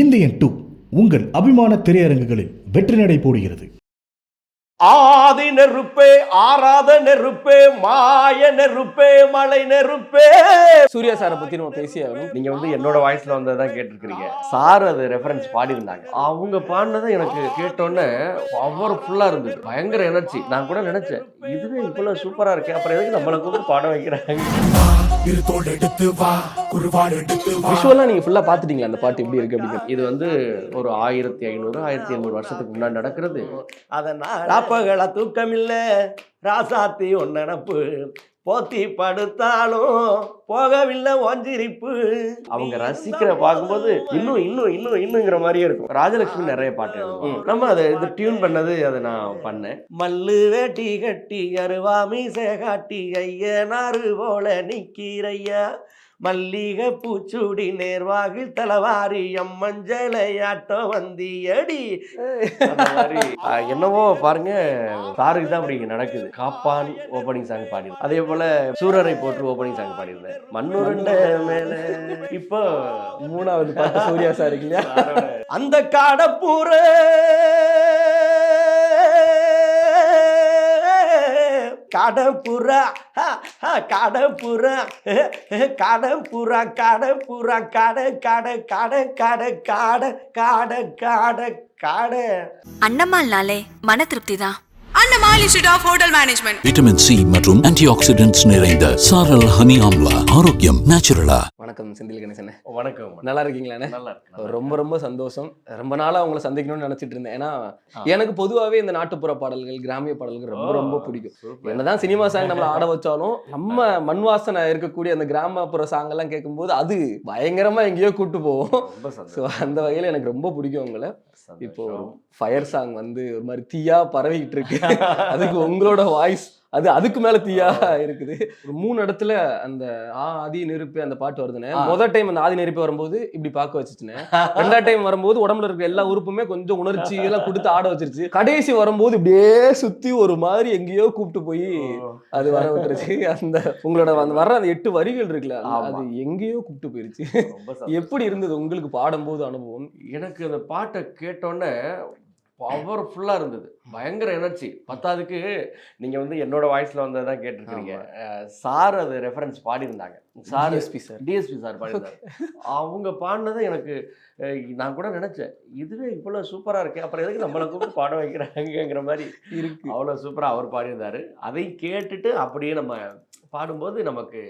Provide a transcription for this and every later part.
Indian two உங்கள் அபிமான திரையரங்குகளில் வெற்றி நடை போடுகிறது. ஆதி நெருப்பே ஆராத நெருப்பே மாய நெருப்பே மலை நெருப்பே. சூர்யா சாரை பத்தி நம்ம பேசியே நீங்க வந்து என்னோட வாய்ஸ்ல வந்ததான் கேட்டிருக்கிறீங்க. சார் அது ரெஃபரன்ஸ் பாடியிருந்தாங்க. அவங்க பாடினதை எனக்கு கேட்டோன்னே பவர்ஃபுல்லா இருந்தது. பயங்கர எனர்ஜி நான் கூட நினைச்சேன் இதுவே இவ்வளவு சூப்பரா இருக்கே. அப்புறம் எதுக்கு நம்மளை கூப்பிட்டு பாட வைக்கிறாங்க? இருத்தோடு எடுத்து வா குருவாடு எடுத்து வா. விஷுவலா நீங்க ஃபுல்லா பாத்துட்டீங்களா அந்த பாட்டு எப்படி இருக்கு அப்படிங்கிறது இது வந்து ஒரு ஆயிரத்தி ஐநூறு ஆயிரத்தி ஐநூறு வருஷத்துக்கு முன்னாடி நடக்கிறது. அதனால் ராப்பகல தூக்கமில்ல ராசாத்தி ஒன் நினப்பு போத்தி படுத்தாலும் போகவில்லை ஒஞ்சிரிப்பு அவங்க ரசிக்கிற பார்க்கும்போது இன்னும் இன்னும் இன்னும் இன்னுங்கிற மாதிரியே இருக்கும். ராஜலட்சுமி நிறைய பாட்டு. நம்ம அதை இது டியூன் பண்ணது அதை நான் பண்ணேன். மல்லு வேட்டி கட்டி அருவாமி சேகாட்டி ஐயனாறு போல நிக்கிறையா மல்லிகை பூச்சூடி நேர்வாகில் தலவாரி எம்மஞ்சளையாட்டம் வந்தியடி. என்னவோ பாருங்க சாருக்கு தான் அப்படி நடக்குது. காப்பான் ஓப்பனிங் சாங் பாடி அதே போல சூரரை போட்டு ஓப்பனிங் சாங் பாடியிருந்தேன். மண்ணுருண்ட மேல. இப்போ மூணாவது பாட்டு சூர்யா சார் இல்லையா அந்த காடப்பூர. கடப்புறா கடப்புறா கடப்புறா கடப்புறா கட கட கட கட காட காட காட காட. அண்ணம்மாள்னாலே மன திருப்தி தான். Annamal institute of hotel management vitamin C மற்றும் ஆன்டி ஆக்சிடென்ட்ஸ் நிறைந்த சாரல் ஹனி ஆம்லா ஆரோக்கியம் நேச்சுரலா. வணக்கம் செந்தில் கணேசன். வணக்கம் நல்லா இருக்கீங்களாண்ணே நல்லா இருக்கு ரொம்ப ரொம்ப சந்தோஷம். ரொம்ப நாளா உங்களை சந்திக்கணும்னு நினைச்சிட்டு இருந்தேன். ஏன்னா. எனக்கு பொதுவாவே இந்த நாட்டுப்புற பாடல்கள் கிராமிய பாடல்கள் ரொம்ப ரொம்ப பிடிக்கும். என்னதான் சினிமா சாங் நம்மள ஆட வச்சாலும் நம்ம மண் வாசனை இருக்கக்கூடிய அந்த கிராமப்புற சாங் எல்லாம் கேட்கும்போது அது பயங்கரமா எங்கேயோ கூட்டு போவோம் ஸோ. அந்த வகையில எனக்கு ரொம்ப பிடிக்கும் உங்களை. இப்போ. ஃபயர் சாங் வந்து ஒரு மாதிரி தீயா பரவிக்கிட்டு இருக்கு. அதுக்கு உங்களோட வாய்ஸ் அது அதுக்கு மேல தீயா இருக்குது. ஒரு மூணு இடத்துல அந்த ஆதி நெருப்பு அந்த பாட்டு வருதுன்னு. முதல் டைம் அந்த ஆதி நெருப்பு வரும்போது இப்படி பார்க்க வச்சுச்சுன்னு. ரெண்டாவது டைம் வரும்போது உடம்புல இருக்க எல்லா உறுப்புமே கொஞ்சம் உணர்ச்சி எல்லாம் கொடுத்து ஆட வச்சிருச்சு. கடைசி வரும்போது இப்படியே சுத்தி ஒரு மாதிரி எங்கேயோ கூப்பிட்டு போய் அது வர விட்டுருச்சு. அந்த உங்களோட அந்த வர்ற அந்த எட்டு வரிகள் இருக்குல்ல அது- எங்கேயோ கூப்பிட்டு போயிருச்சு. எப்படி இருந்தது உங்களுக்கு பாடும்போது அனுபவம்? எனக்கு அந்த பாட்டை கேட்டோன்னே பவர்ஃபுல்லா இருந்தது. பயங்கர எனர்ஜி பத்தாவதுக்கு நீங்க வந்து என்னோட வாய்ஸ்ல வந்ததான் கேட்டிருக்கீங்க அஹ் சார் அது reference பாடியிருந்தாங்க. Sir DSP sir. DSP sir பாடியிருந்தாரு. அவங்க பாடினதை எனக்கு நான் கூட நினைச்சேன் இதுவே இவ்வளவு சூப்பரா இருக்கே அப்புறம் எதுக்கு நம்மளை கூப்பிட்டு பாட வைக்கிறாங்கிற மாதிரி. இருக்கு. அவ்வளோ சூப்பரா அவர் பாடியிருந்தாரு. அதை கேட்டுட்டு அப்படியே நம்ம பாடும்போது நமக்கு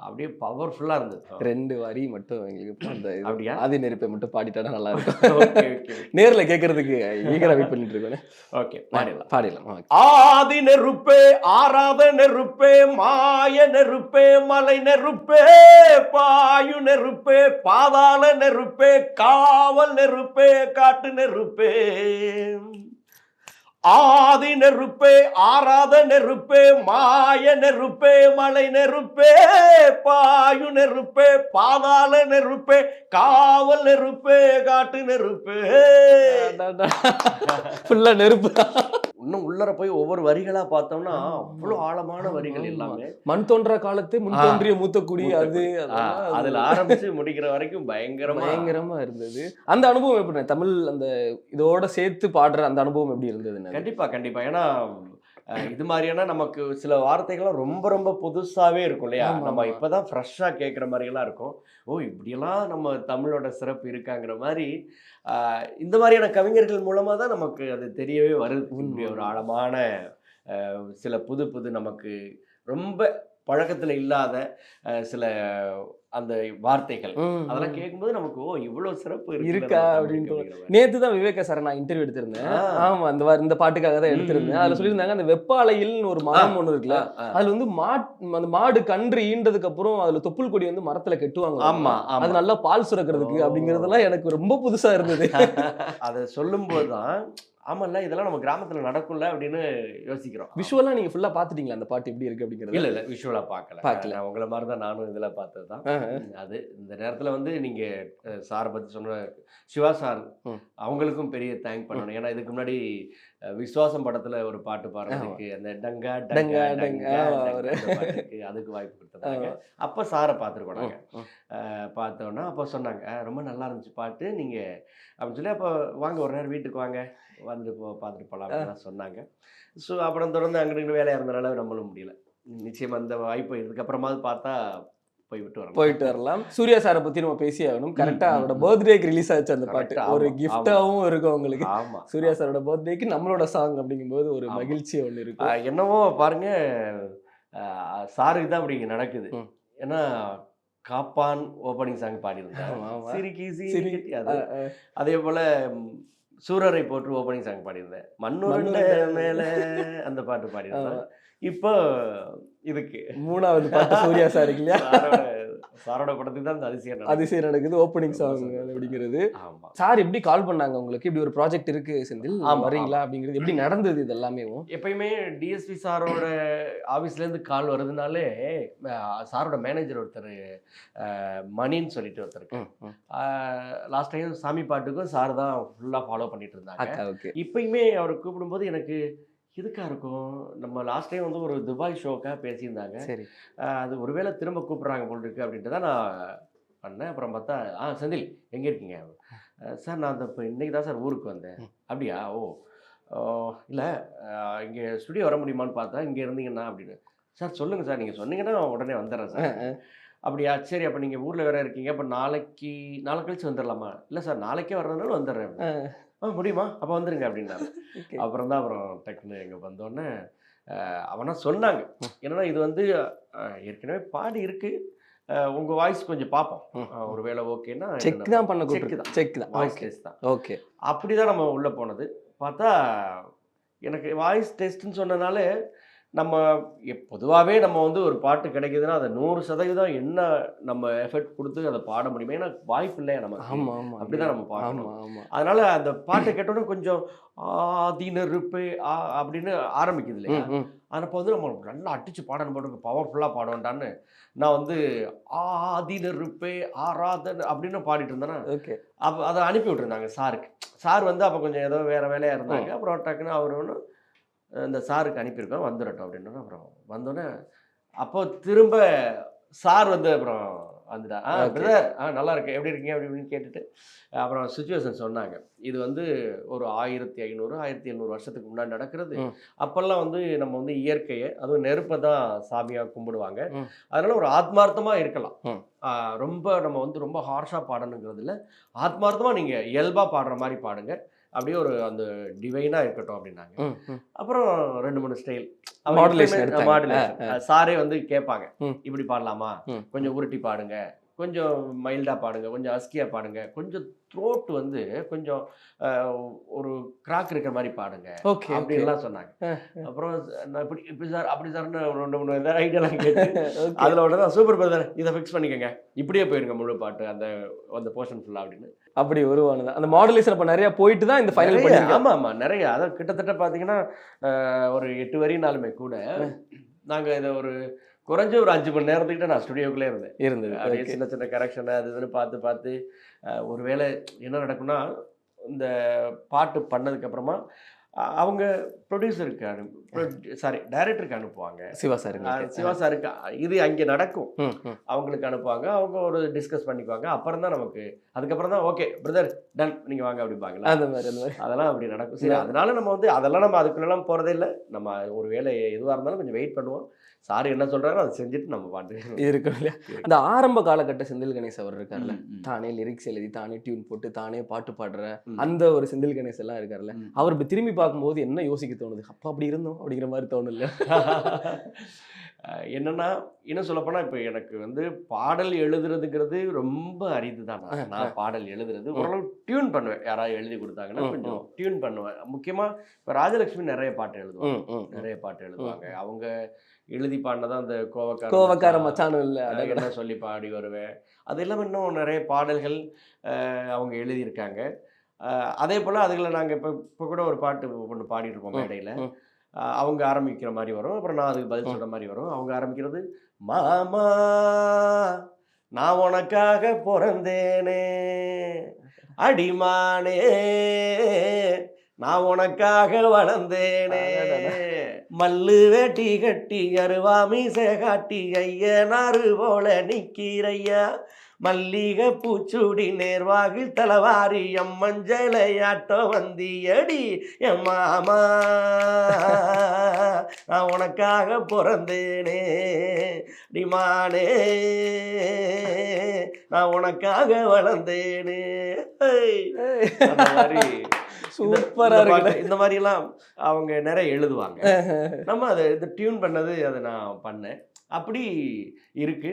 அப்படியே பவர்ஃபுல்லா இருந்தது. ரெண்டு வரி மட்டும் எங்களுக்கு அந்த அப்படியா? ஆதி நெருப்பை மட்டும் பாடிட்டா நல்லா இருக்கும். ஓகே ஓகே நேர்ல கேட்கறதுக்கு ஈகரா வெயிட் பண்ணிட்டு இருக்கேன். ஓகே பாடிடலாம். பாடிடலாம். ஆதி நெருப்பே ஆராத நெருப்பே மாய நெருப்பே மலை நெருப்பே பாயு நெருப்பே பாதாள நெருப்பே காவல் நெருப்பே காட்டு நெருப்பே. ஆதி நெருப்பே ஆராத நெருப்பே மாய நெருப்பே மலை நெருப்பே பாயு நெருப்பே பாதாள நெருப்பே காவல் நெருப்பே காட்டு நெருப்பே. ஃபுல்லா நெருப்பு. இன்னும் உள்ளர போய் ஒவ்வொரு வரிகளா பார்த்தோம்னா அவ்வளவு ஆழமான வரிகள். எல்லாமே. மண் தோன்ற காலத்து முன் தோன்றிய மூத்த குடி அது அதுல ஆரம்பிச்சு முடிக்கிற வரைக்கும் பயங்கரமா. பயங்கரமா இருந்தது. அந்த அனுபவம் எப்படி தமிழ் அந்த இதோட சேர்த்து பாடுற அந்த அனுபவம் எப்படி இருந்தது? கண்டிப்பா கண்டிப்பா. ஏன்னா இது மாதிரியான நமக்கு சில வார்த்தைகள்லாம் ரொம்ப ரொம்ப புதுசாவே இருக்கும் இல்லையா? நம்ம ஆமா. இப்பதான் ஃப்ரெஷ்ஷா கேட்குற மாதிரிலாம் இருக்கும். ஓ இப்படியெல்லாம் நம்ம தமிழோட சிறப்பு இருக்காங்கிற மாதிரி இந்த மாதிரியான கவிஞர்கள் மூலமா தான் நமக்கு அது தெரியவே வருது. இப்படி ஒரு ஆழமான சில புது புது நமக்கு ரொம்ப பழக்கத்துல இல்லாத சில அந்த வார்த்தைகள் அதெல்லாம் கேட்கும்போது நமக்கு ஓ இவ்வளவு சிறப்பு இருக்கா மாதிரி. நேத்து தான் விவேக சார் நான் இன்டர்வியூ எடுத்திருந்தேன். ஆமா அந்த இந்த பாட்டுக்காக தான் எடுத்திருந்தேன் அதுல. சொல்லியிருந்தாங்க அந்த வெப்பாலையில்னு ஒரு மரம் ஒண்ணு இருக்குல்ல. அதுல வந்து மாட் அந்த மாடு கன்று ஈண்டதுக்கு அப்புறம் அதுல தொப்புள் கொடி வந்து மரத்துல கெட்டுவாங்க ஆமா அது நல்லா பால் சுரக்கிறதுக்கு. அப்படிங்கறதெல்லாம் எனக்கு ரொம்ப புதுசா இருந்தது அதை சொல்லும்போது தான் ஆமால்ல இதெல்லாம் நம்ம கிராமத்துல நடக்கும்ல அப்படின்னு யோசிக்கிறோம் விஷுவலா நீங்க ஃபுல்லா பாத்துட்டீங்களா அந்த பாட்டு எப்படி இருக்கு அப்படிங்கறது இல்ல இல்ல விஷுவலா பார்க்கல பார்க்கல. உங்களை மாதிரி தான் நானும் இதுல பார்த்தது தான். அது இந்த நேரத்துல வந்து நீங்க சார் பத்தி சொன்ன சிவா சார். அவங்களுக்கும் பெரிய தேங்க் பண்ணணும் ஏன்னா இதுக்கு முன்னாடி விஸ்வாசம் படத்துல ஒரு பாட்டு பாடுறதுக்கு அந்த டங்கா டங்கா, டங்கா அதுக்கு வாய்ப்பு கொடுத்தாங்க அப்ப சாரை பார்த்துருக்கோம் பார்த்தோன்னா அப்போ சொன்னாங்க "அஹ், ரொம்ப நல்லா இருந்துச்சு பாட்டு நீங்க அப்படின்னு சொல்லி அப்போ வாங்க ஒரு நேரம் வீட்டுக்கு வாங்க வந்துட்டு போ பார்த்துட்டு போகலாம் அப்படின்னு சொன்னாங்க. ஸோ அப்புறம் தொடர்ந்து அங்கிட்டு வேலையாக இருந்தனால நம்மளும் முடியல. நிச்சயம் அந்த வாய்ப்பு இதுக்கப்புறமாவது பார்த்தா போய் விட்டு வரலாம் போயிட்டு வரலாம் சூர்யா சாரை பத்தி நம்ம பேசி ஆகணும் கரெக்டா அவரோட. பர்த்டேக்கு ரிலீஸ் ஆச்சு அந்த பாட்டு ஒரு. கிஃப்டாவும் இருக்கும் உங்களுக்கு ஆமா சூர்யா சாரோட பர்த்டேக்கு நம்மளோட சாங் அப்படிங்கும்போது ஒரு. மகிழ்ச்சி ஒண்ணு இருக்கும் என்னவோ பாருங்க சாருக்கு தான் அப்படி நடக்குது. ஏன்னா காப்பான் ஓப்பனிங் சாங் பாடியிருந்தாங்க. சிரிக்கி சிரி. சிரிக்கி அது போல சூரரை போட்டு ஓப்பனிங் சாங் பாடியிருந்தேன். மண்ணுருண்ட மேல அந்த பாட்டு பாடியிருந்தேன். இப்போ இதுக்கு மூணாவது பாட்டு சூர்யா சாருக்கு இல்லையா? சாரோட படத்துக்கு தான் இந்த அதிசயம். அதிசயம் நடக்குது ஓப்பனிங் சாங் அப்படிங்கிறது. சார் எப்படி கால் பண்ணாங்க உங்களுக்கு? இப்படி ஒரு ப்ராஜெக்ட் இருக்கு செந்தில் வரீங்களா? அப்படிங்கிறது எப்படி நடந்தது இது எல்லாமே எப்பயுமே டிஎஸ்பி சாரோட ஆஃபீஸ்ல இருந்து கால் வருதுனாலே சாரோட மேனேஜர் ஒருத்தர் மணின்னு சொல்லிட்டு ஒருத்தர் இருக்கு லாஸ்ட் டைம் சாமி பாட்டுக்கும் சார் தான் ஃபுல்லாக ஃபாலோ பண்ணிட்டு இருந்தாங்க. இப்பயுமே அவர் கூப்பிடும்போது எனக்கு இதுக்கா இருக்கும். நம்ம லாஸ்ட் டைம் வந்து ஒரு துபாய் ஷோக்காக பேசியிருந்தாங்க. சரி. அது ஒருவேளை திரும்ப கூப்பிட்றாங்க போல் இருக்கு அப்படின்ட்டு தான் நான் பண்ணேன். அப்புறம் பார்த்தா ஆ செந்தில் எங்கே இருக்கீங்க? சார் நான் அந்த இப்போ இன்னைக்கு தான் சார் ஊருக்கு வந்தேன். அப்படியா? ஓ இல்லை. இங்கே ஸ்டுடியோ வர முடியுமான்னு பார்த்தா இங்கே இருந்தீங்கன்னா அப்படின்னு. சார் சொல்லுங்கள் சார். நீங்கள் சொன்னீங்கன்னா உடனே வந்துடுறேன் சார். அப்படியா? சரி அப்போ நீங்கள் ஊரில் வேற இருக்கீங்க. அப்போ நாளைக்கு நாளை கழிச்சு வந்துடலாமா இல்லை சார் நாளைக்கே வர்றதுனால வந்துடுறேன் அப்படின்னு. ஆ. முடியுமா? அப்போ வந்துருங்க அப்படின்னாரு. Okay. அப்புறம் தான் அப்புறம் டக்குன்னு எங்கே வந்தோடனே அவனா சொன்னாங்க. என்னன்னா இது வந்து ஏற்கனவே பாடி இருக்கு. அஹ், உங்க வாய்ஸ் கொஞ்சம் பார்ப்போம் அஹ், ஒருவேளை ஓகேன்னா செக் தான் பண்ண செக் தான். செக் தான். Voice okay. டெஸ்ட் தான். ஓகே. அப்படிதான் நம்ம உள்ள போனது. பார்த்தா எனக்கு வாய்ஸ் டெஸ்ட்னு சொன்னனால நம்ம பொதுவாகவே நம்ம வந்து ஒரு பாட்டு கிடைக்குதுன்னா அதை நூறு சதவீதம் என்ன நம்ம எஃபெக்ட் கொடுத்து அதை பாட முடியுமே ஏன்னா வாய்ப்பு இல்லை நம்ம ஆமா ஆமா அப்படிதான் நம்ம ஆமா அதனால அந்த பாட்டை கேட்டோன்னே கொஞ்சம் ஆதினருப்பே ஆ அப்படின்னு ஆரம்பிக்குது இல்லையா. அப்போ வந்து நம்ம நல்லா அடிச்சு பாடணும் போட்டு பவர்ஃபுல்லாக பாடுவேன்டான்னு நான் வந்து ஆதினருப்பே ஆராதன் அப்படின்னு பாடிட்டு இருந்தேன்னா ஓகே. அப்போ அதை அனுப்பி விட்டுருந்தாங்க சாருக்கு. சார் வந்து அப்போ கொஞ்சம் ஏதோ வேறு வேலையாக இருந்தாங்க. அப்புறம் டக்குன்னு அவர் ஒன்று இந்த சாருக்கு அனுப்பியிருக்கோம் வந்துடட்டும் அப்படின்னு அப்புறம் வந்தோடனே அப்போ திரும்ப சார் வந்து அப்புறம் வந்துட்டா. ஆ. பிரதர் ஆ நல்லா இருக்கு எப்படி இருக்கீங்க? அப்படி இப்படின்னு கேட்டுட்டு அப்புறம் சுச்சுவேஷன் சொன்னாங்க. இது வந்து ஒரு ஆயிரத்தி ஐநூறு ஆயிரத்தி எழுநூறு வருஷத்துக்கு முன்னாடி நடக்கிறது. அப்போல்லாம் வந்து நம்ம வந்து இயற்கையை அதுவும் நெருப்பை தான் சாமியாக கும்பிடுவாங்க. அதனால ஒரு ஆத்மார்த்தமாக இருக்கலாம். ரொம்ப நம்ம வந்து ரொம்ப ஹார்ஷாக பாடணுங்கிறது இல்லை ஆத்மார்த்தமாக நீங்கள் இயல்பாக பாடுற மாதிரி பாடுங்க. அப்படியே ஒரு அந்த டிவைனாக இருக்கட்டும் அப்படின்னாங்க. அப்புறம் ரெண்டு மூணு ஸ்டைல் எடுத்தாங்க. மாடுலேஷன் சாரே வந்து கேட்பாங்க. இப்படி பாடலாமா. கொஞ்சம் உருட்டி பாடுங்க கொஞ்சம் மைல்டா பாடுங்க கொஞ்சம் அஸ்கியா பாடுங்க. கொஞ்சம் த்ரோட் வந்து கொஞ்சம் ஒரு கிராக் இருக்கிற மாதிரி பாடுங்க. ஓகே அப்படின்லாம் சொன்னாங்க. அப்புறம் நான் இப்படி இப்படி சார் அப்படி சார்னு ரெண்டு மூணு ஐடியாலாம் கேட்டு. அதில் உடனே சூப்பர் பிரதர் இதை ஃபிக்ஸ் பண்ணிக்கோங்க. இப்படியே போயிருங்க முழு பாட்டு அந்த அந்த போர்ஷன் ஃபுல்லாக அப்படின்னு. அப்படி உருவானது அந்த மாடுலேஷன் அப்ப நிறைய போயிட்டு தான் இந்த ஃபைனல் நிறைய, பண்ணீங்க ஆமா ஆமா நிறைய. அதான் கிட்டத்தட்ட பாத்தீங்கன்னா அஹ், ஒரு எட்டு வரினாலுமே கூட நாங்க இதை ஒரு குறைஞ்ச ஒரு அஞ்சு மணி நேரத்துக்கிட்ட நான் ஸ்டுடியோக்குள்ளே இருந்தேன். இருந்தது. அப்படியே சின்ன சின்ன கரெக்ஷன் அது இதுன்னு பார்த்து பார்த்து ஒருவேளை என்ன நடக்கும்னா இந்த பாட்டு பண்ணதுக்கு அப்புறமா அஹ், அவங்க ப்ரொடியூசருக்கு அனு சாரி டைரக்டருக்கு அனுப்புவாங்க. சிவா சார் அஹ், சிவா சாருக்கு இது அங்கே நடக்கும். அவங்களுக்கு அனுப்புவாங்க. அவங்க ஒரு டிஸ்கஸ் பண்ணிக்குவாங்க. அப்புறம் தான் நமக்கு அதுக்கப்புறம் தான் ஓகே பிரதர் டன் நீங்கள் வாங்க அப்படிப்பாங்களா அந்த மாதிரி அந்த மாதிரி. அதெல்லாம் அப்படி நடக்கும். சரி அதனால நம்ம வந்து அதெல்லாம் நம்ம அதுக்குள்ளெல்லாம் போகிறதே இல்லை. நம்ம ஒரு வேலை எதுவாக இருந்தாலும் கொஞ்சம் வெயிட் பண்ணுவோம். சார் என்ன சொல்கிறாரோ அதை செஞ்சுட்டு நம்ம பாட்டு இருக்கும் இல்லையா? அந்த ஆரம்ப காலகட்ட செந்தில் கணேஷ் அவர் இருக்கார்ல. தானே லிரிக்ஸ் எழுதி தானே டியூன் போட்டு தானே பாட்டு பாடுற. அந்த ஒரு செந்தில் கணேஷ் எல்லாம் இருக்கார்ல. அவர் திரும்பி பார்க்கும்போது என்ன யோசிக்க தோணுது? அப்பா அப்படி இருந்தோம் அப்படிங்கிற மாதிரி தோணும் இல்ல என்னன்னா இன்னும் சொல்லப்போனால் இப்போ எனக்கு வந்து பாடல் எழுதுறதுங்கிறது ரொம்ப அரிது தான் நான். பாடல் எழுதுறது ஓரளவு டியூன் பண்ணுவேன். யாராவது எழுதி கொடுத்தாங்கன்னா கொஞ்சம் டியூன் பண்ணுவேன். முக்கியமாக இப்போ ராஜலட்சுமி நிறைய பாட்டு எழுதுவாங்க. நிறைய பாட்டு எழுதுவாங்க. அவங்க எழுதி பாடினதான் அந்த கோவக்கார கோவக்கார மச்சான், மச்சானும் இல்ல என்ன சொல்லி பாடி வருவேன். அது இல்லாமல் இன்னும் நிறைய பாடல்கள் அவங்க எழுதியிருக்காங்க. அதே போல் அதுகளை நாங்கள் இப்போ இப்போ கூட ஒரு பாட்டு ஒன்று பாடிட்டு இருப்போம் ம், மேடையில். அவங்க ஆரம்பிக்கிற மாதிரி வரும். அப்புறம் நான் அதுக்கு பதில் சொல்கிற மாதிரி வரும். அவங்க ஆரம்பிக்கிறது மாமா நான் உனக்காக பிறந்தேனே அடிமானே நான் உனக்காக வளர்ந்தேனே மல்லு வேட்டி கட்டி அருவாமீசை காட்டி ஐயனாறு போல நிக்கிறையா மல்லிகை பூச்சூடி நேர்வாகில் தலவாரி எம் மஞ்சளையாட்டோ வந்தியடி என் மாமா நான் உனக்காக பிறந்தேனே டிமானே நான் உனக்காக வளர்ந்தேனே. சூப்பரா இருக்கு இந்த மாதிரி எல்லாம் அவங்க நிறைய எழுதுவாங்க. நம்ம அதை டியூன் பண்ணது அதை நான் பண்ணேன். அப்படி இருக்கு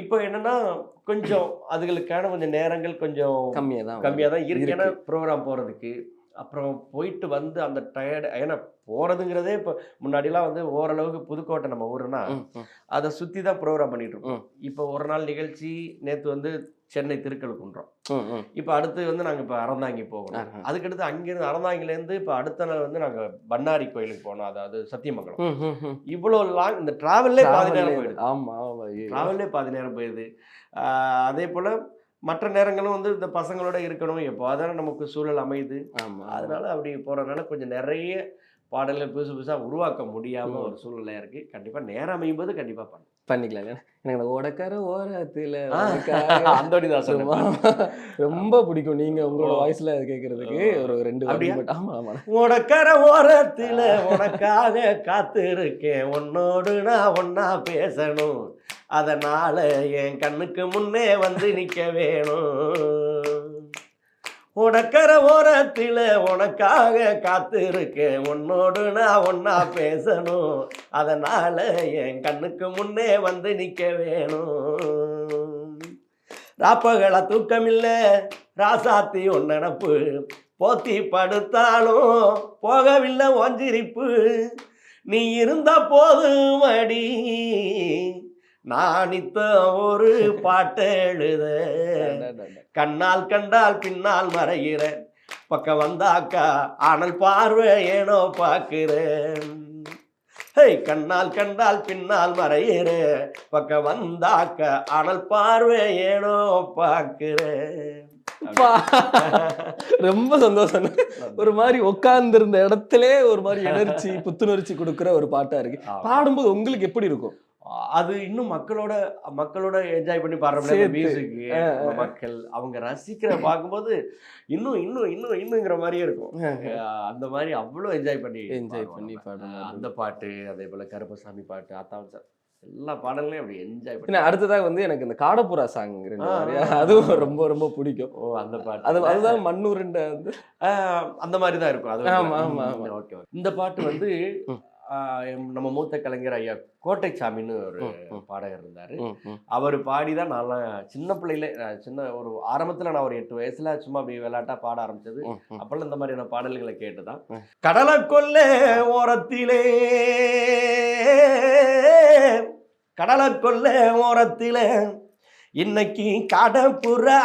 இப்போ என்னன்னா கொஞ்சம் அதுகளுக்கான கொஞ்சம் நேரங்கள் கொஞ்சம் கம்மியா தான் கம்மியாக தான் இருக்கு. ஏன்னா ப்ரோக்ராம் போகிறதுக்கு அப்புறம் போயிட்டு வந்து அந்த டயர்டு ஏன்னா போகிறதுங்கிறதே இப்போ முன்னாடிலாம் வந்து ஓரளவுக்கு புதுக்கோட்டை நம்ம ஊருன்னா. அதை சுற்றி தான் ப்ரோக்ராம் பண்ணிட்டு இருக்கோம். இப்போ ஒரு நாள் நிகழ்ச்சி நேற்று வந்து சென்னை திருக்கழுக்குன்றோம். இப்போ அடுத்து வந்து நாங்கள் இப்போ அறந்தாங்கி போகணும். அதுக்கடுத்து அங்கேருந்து அறந்தாங்கிலேருந்து இப்போ அடுத்த நாள் வந்து நாங்கள் பண்ணாரி கோயிலுக்கு போனோம். அதாவது சத்தியமங்கலம். இவ்வளோ லாங் இந்த ட்ராவல்லே பாதி நேரம் போயிடுது. ஆமா ஆமா. ஐயோ. ட்ராவல்லே பாதி நேரம் போயிடுது. அதே போல் மற்ற நேரங்களும் வந்து இந்த பசங்களோட இருக்கணும். எப்போ அதான நமக்கு சூழல் அமையுது. அதனால அப்படி போகிறதுனால கொஞ்சம் நிறைய பாடல்கள் புதுசு புதுசாக உருவாக்க முடியாமல். ஒரு சூழ்நிலை இருக்குது கண்டிப்பாக நேரம் அமையும் போது கண்டிப்பாக பண்ணணும் பண்ணிக்கலாம் எனக்கு அந்த ஓடக்கார ஓரத்துல ஆ, உனக்காக அந்தோடி தாசன் சும்மா ரொம்ப பிடிக்கும். நீங்க உங்களோட. வாய்ஸ்ல கேக்குறதுக்கு ஓ. ஒரு ரெண்டு. ஆமா ஆமா. உனக்கர ஓரத்தில் உனக்காக காத்திருக்கேன். உன்னோடு நான் ஒன்னா பேசணும். அதனால என் கண்ணுக்கு முன்னே வந்து நிக்க வேணும். உனக்கர ஓரத்தில் உனக்காக காத்திருக்கேன். உன்னோடு நான் ஒன்னா பேசணும். அதனால் என் கண்ணுக்கு முன்னே வந்து நிற்க வேணும். ராப்பகல தூக்கமில்ல. ராசாத்தி உன் நினப்பு போத்தி படுத்தாலும் போகவில்லை ஒஞ்சிரிப்பு நீ இருந்த போதும் அடி நான் இத்த ஒரு பாட்டு எழுத. கண்ணால் கண்டால் பின்னால் மறைகிற பக்கம் வந்தாக்கா ஆனல் பார்வை ஏனோ பார்க்கிறேன். ஹே கண்ணால் கண்டால் பின்னால் மறையிற பக்கம் வந்தாக்க ஆனல் பார்வை ஏனோ பார்க்கிறேன். ரொம்ப சந்தோஷம். ஒரு மாதிரி உட்கார்ந்து இருந்த இடத்துல ஒரு மாதிரி எனர்ஜி புத்துணர்ச்சி கொடுக்குற ஒரு பாட்டா இருக்கு. பாடும்போது உங்களுக்கு எப்படி இருக்கும்? அது இன்னும் மக்களோட மக்களோட என்ஜாய் பண்ணி பாடுற சேர்த்து. மியூசிக். மக்கள் அவங்க ரசிக்கிற பார்க்கும்போது இன்னும் இன்னும் இன்னும் இன்னுங்கிற மாதிரியே இருக்கும் அந்த மாதிரி அவ்வளோ என்ஜாய் பண்ணி என்ஜாய் பண்ணி. அஹ் அந்த பாட்டு அதே போல கருப்பசாமி பாட்டு ஆத்தாவன் சார் எல்லா பாடல்களையும் அப்படி என்ஜாய் பண்ணி அடுத்ததாக வந்து எனக்கு இந்த காடப்புறா சாங் அதுவும். ரொம்ப ரொம்ப பிடிக்கும் ஓ அந்த பாட்டு அது அதுதான் மண்ணூருண்ட வந்து அந்த மாதிரி தான் இருக்கும் அது ஆமா, ஆமா, ஆமா. ஓகே இந்த பாட்டு வந்து நம்ம மூத்த கலைஞர் ஐயா கோட்டைச்சாமின்னு ஒரு. பாடகர் இருந்தாரு. அவர் பாடி தான் நான்லாம் சின்ன பிள்ளையில சின்ன ஒரு ஆரம்பத்துல நான் ஒரு எட்டு வயசுல சும்மா அப்படி விளையாட்டா பாட ஆரம்பிச்சது. அப்பெல்லாம் இந்த மாதிரியான பாடல்களை கேட்டுதான். கடலை கொல்ல ஓரத்திலே கடலை கொல்ல ஓரத்திலே இன்னைக்கு கடப்புறா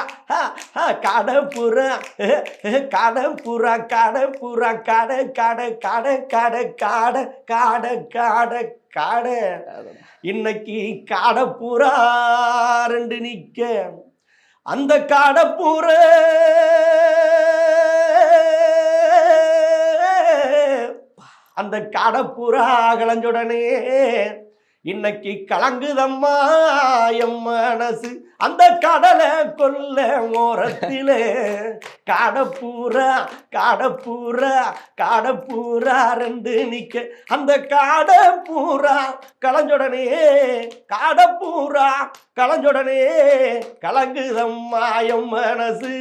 கடப்புறா கடப்புறா கடப்புறா கட கட கட கட காட காட காட காட. இன்னைக்கு காடப்புறா ரெண்டு நிக்க. அந்த காடப்புற அந்த காடப்புறா கலஞ்சுடனே இன்னைக்கு கலங்குதம்மா எம் மனசு. அந்த கடலை கொல்ல ஓரத்திலே. காடப்பூரா காடப்பூரா காடப்பூரா ரெண்டு நிக்க. அந்த காடப்பூரா கலஞ்சுடனே காடப்பூரா கலஞ்சுடனே கலங்குதம்மா எம் மனசு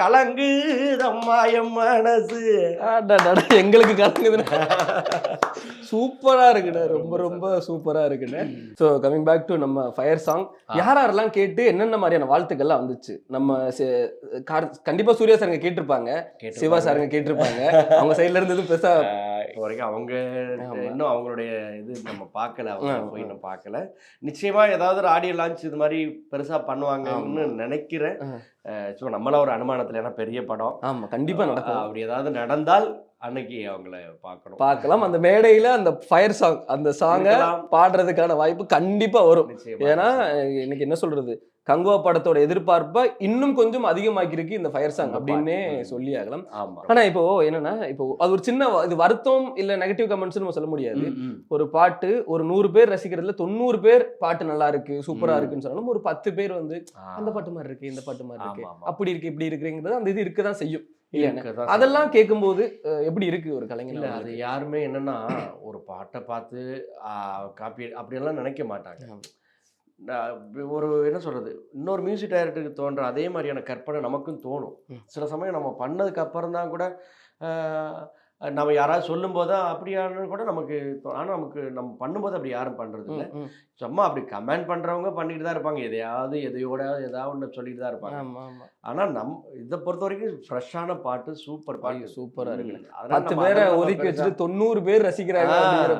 கலங்குதம்மா எம் மனசு. எங்களுக்கு கலங்குதுண்ணே. சூப்பரா இருக்குண்ணே ரொம்ப ரொம்ப சூப்பரா இருக்குண்ணே. ஸோ கமிங் பேக் டு நம்ம ஃபயர் சாங் யார் யாரெல்லாம் கேட்டு என்னென்ன மாதிரியான வாழ்த்துக்கள்லாம் வந்துச்சு? நம்ம கண்டிப்பா சூர்யா சாருங்க கேட்டிருப்பாங்க. சிவா சாருங்க கேட்டிருப்பாங்க. அவங்க சைடுல இருந்து எதுவும் பெருசா இப்போ வரைக்கும் அவங்க. இன்னும் அவங்களுடைய இது நம்ம பார்க்கல. அவங்க. போய் இன்னும் பார்க்கல. நிச்சயமா ஏதாவது ஒரு ஆடியோ லான்ச் இது மாதிரி பெருசா பண்ணுவாங்கன்னு நினைக்கிறேன். சும்மா நம்மள ஒரு அனுமானத்துல ஏன்னா பெரிய படம். ஆமா கண்டிப்பா நடக்கும். அப்படி ஏதாவது நடந்தால் அன்னைக்கு அவங்கள பார்க்கணும். பார்க்கலாம். அந்த மேடையில அந்த ஃபயர் சாங் அந்த சாங்கை. பாடுறதுக்கான வாய்ப்பு கண்டிப்பா வரும். ஏன்னா இன்னைக்கு என்ன சொல்றது? கங்குவா படத்தோட எதிர்பார்ப்பை இன்னும் கொஞ்சம் அதிகமாக்கியிருக்கு இந்த ஃபயர் சாங் அப்படின்னே சொல்லி ஆகலாம் ஆமா. ஆனா இப்போ என்னன்னா இப்போ அது ஒரு சின்ன இது வருத்தம் இல்ல நெகட்டிவ் கமெண்ட்ஸ் நம்ம சொல்ல முடியாது. ஒரு பாட்டு ஒரு நூறு பேர் ரசிக்கிறதுல தொண்ணூறு பேர் பாட்டு நல்லா இருக்கு சூப்பரா. இருக்குன்னு சொன்னாலும் ஒரு பத்து பேர் வந்து. அந்த பாட்டு மாதிரி இருக்கு இந்த பாட்டு மாதிரி இருக்கு. அப்படி இருக்கு இப்படி இருக்குங்கிறது அந்த இது இருக்கதான் செய்யும். அதெல்லாம் கேட்கும்போது எப்படி இருக்கு ஒரு கலைஞர் அது யாருமே என்னன்னா ஒரு பாட்டை பார்த்து காப்பி அப்படியெல்லாம் நினைக்க மாட்டாங்க. ஒரு என்ன சொல்றது? இன்னொரு மியூசிக் டைரக்டருக்கு தோன்ற அதே மாதிரியான கற்பனை நமக்கும் தோணும். சில சமயம் நம்ம பண்ணதுக்கு அப்புறம் தான் கூட நம்ம யாராவது சொல்லும்போது தான் அப்படியானு கூட நமக்கு தோ- ஆனா நமக்கு நம்ம பண்ணும்போது அப்படி யாரும் பண்றது இல்லை. சும்மா அப்படி கமெண்ட் பண்றவங்க பண்ணிட்டு தான் இருப்பாங்க. எதையாவது எதையோட ஏதாவது ஒன்று சொல்லிட்டு தான் இருப்பாங்க. ஆமா ஆமா ஆனா நம் இதை பொறுத்த வரைக்கும் ஃப்ரெஷ்ஷான பாட்டு சூப்பர் பாட்டு சூப்பரா இருக்கு. பத்து பேரை ஒதுக்கி வச்சுட்டு தொண்ணூறு பேர் ரசிக்கிறாங்க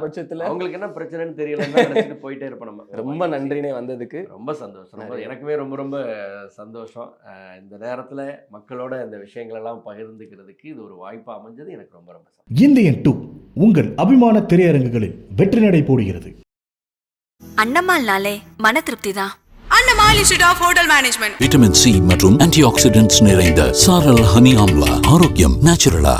பட்சத்துல அவங்களுக்கு என்ன பிரச்சனைன்னு தெரியலன்னு நினைச்சிட்டு போயிட்டே இருப்போம் நம்ம. ரொம்ப நன்றினே வந்ததுக்கு. ரொம்ப சந்தோஷம். எனக்குமே ரொம்ப ரொம்ப சந்தோஷம். இந்த நேரத்துல மக்களோட இந்த விஷயங்கள் எல்லாம் பகிர்ந்துக்கிறதுக்கு இது ஒரு வாய்ப்பா அமைஞ்சது. எனக்கு ரொம்ப ரொம்ப சந்தோஷம். இந்தியன் டூ உங்கள் அபிமான திரையரங்குகளில் வெற்றி நடை போடுகிறது. அண்ணம்மாள்னாலே மன திருப்தி தான் Annamal institute of hotel management vitamin C மற்றும் ஆன்டி ஆக்சிடென்ட்ஸ் நிறைந்த சாரல் ஹனி ஆம்லா ஆரோக்கியம் நேச்சுரலா